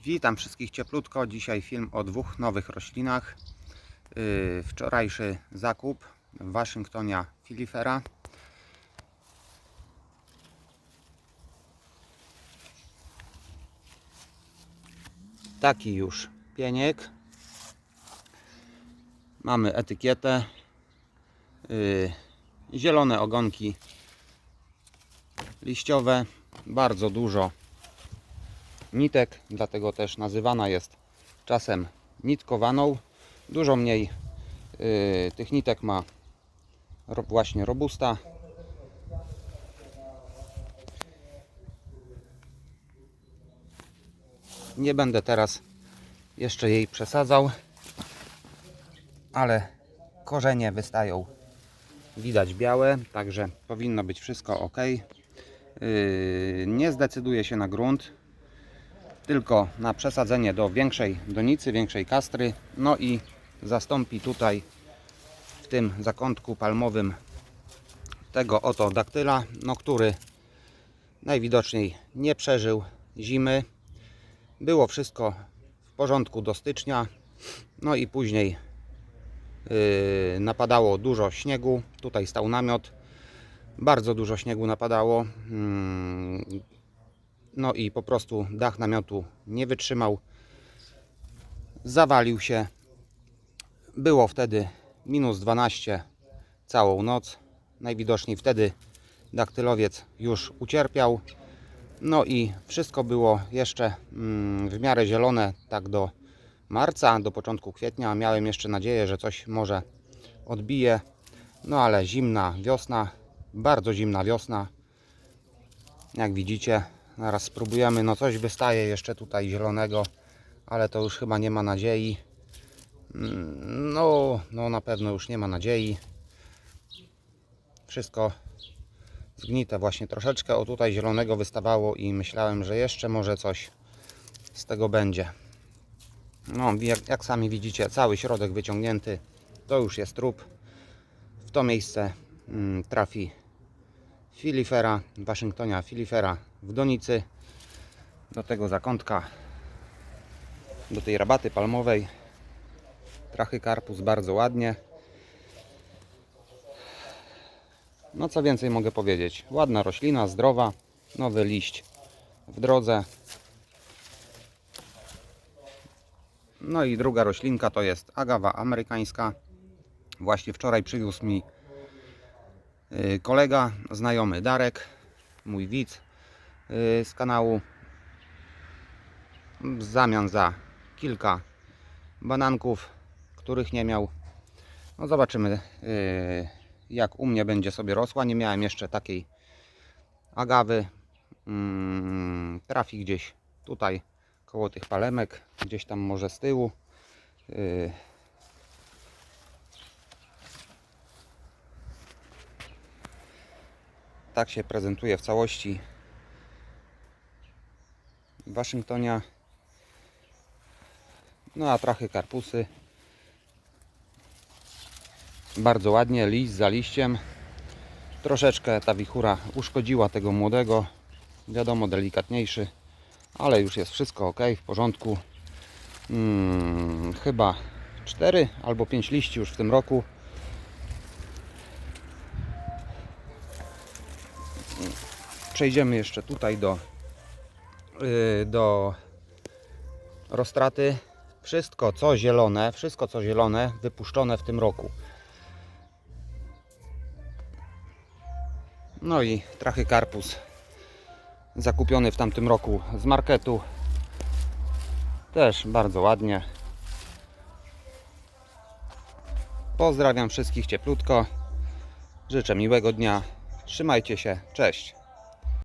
Witam wszystkich cieplutko. Dzisiaj film o dwóch nowych roślinach. Yy, Wczorajszy zakup Waszyngtonia filifera. Taki już pieniek. Mamy etykietę. Yy, Zielone ogonki liściowe. Bardzo dużo nitek, dlatego też nazywana jest czasem nitkowaną. Dużo mniej y, tych nitek ma ro, właśnie robusta. Nie będę teraz jeszcze jej przesadzał, ale korzenie wystają widać białe, także powinno być wszystko ok. Yy, nie zdecyduje się na grunt, tylko na przesadzenie do większej donicy, większej kastry. No i zastąpi tutaj w tym zakątku palmowym tego oto daktyla, no który najwidoczniej nie przeżył zimy. Było wszystko w porządku do stycznia, no i później yy, napadało dużo śniegu. Tutaj stał namiot. Bardzo dużo śniegu napadało. Mm, no i po prostu dach namiotu nie wytrzymał. Zawalił się. Było wtedy minus 12 całą noc. Najwidoczniej wtedy daktylowiec już ucierpiał. No i wszystko było jeszcze mm, w miarę zielone, tak do marca, do początku kwietnia. Miałem jeszcze nadzieję, że coś może odbije. No ale zimna wiosna, bardzo zimna wiosna. Jak widzicie, zaraz spróbujemy. No coś wystaje jeszcze tutaj zielonego, ale to już chyba nie ma nadziei. Mm, No, no na pewno już nie ma nadziei. Wszystko zgnite właśnie troszeczkę. O tutaj zielonego wystawało i myślałem, że jeszcze może coś z tego będzie. No, jak, jak sami widzicie, cały środek wyciągnięty. To już jest trup. W to miejsce mm, trafi filifera, Waszyngtonia filifera w donicy. Do tego zakątka, do tej rabaty palmowej. Trachykarpus bardzo ładnie. No co więcej mogę powiedzieć. Ładna roślina, zdrowa, nowy liść w drodze. No i druga roślinka to jest agawa amerykańska. Właśnie wczoraj przywiózł mi kolega, znajomy Darek, mój widz y, z kanału. W zamian za kilka bananków, których nie miał. No zobaczymy y, jak u mnie będzie sobie rosła. Nie miałem jeszcze takiej agawy. Mm, trafi gdzieś tutaj koło tych palemek, gdzieś tam może z tyłu. Tak się prezentuje w całości Waszyngtonia. No a trachy karpusy. Bardzo ładnie, liść za liściem. Troszeczkę ta wichura uszkodziła tego młodego. Wiadomo, delikatniejszy, ale już jest wszystko ok, w porządku. Hmm, chyba 4 albo 5 liści już w tym roku. Przejdziemy jeszcze tutaj do, yy, do roztraty. Wszystko co zielone, wszystko co zielone wypuszczone w tym roku. No i trachykarpus zakupiony w tamtym roku z marketu. Też bardzo ładnie. Pozdrawiam wszystkich cieplutko. Życzę miłego dnia. Trzymajcie się. Cześć.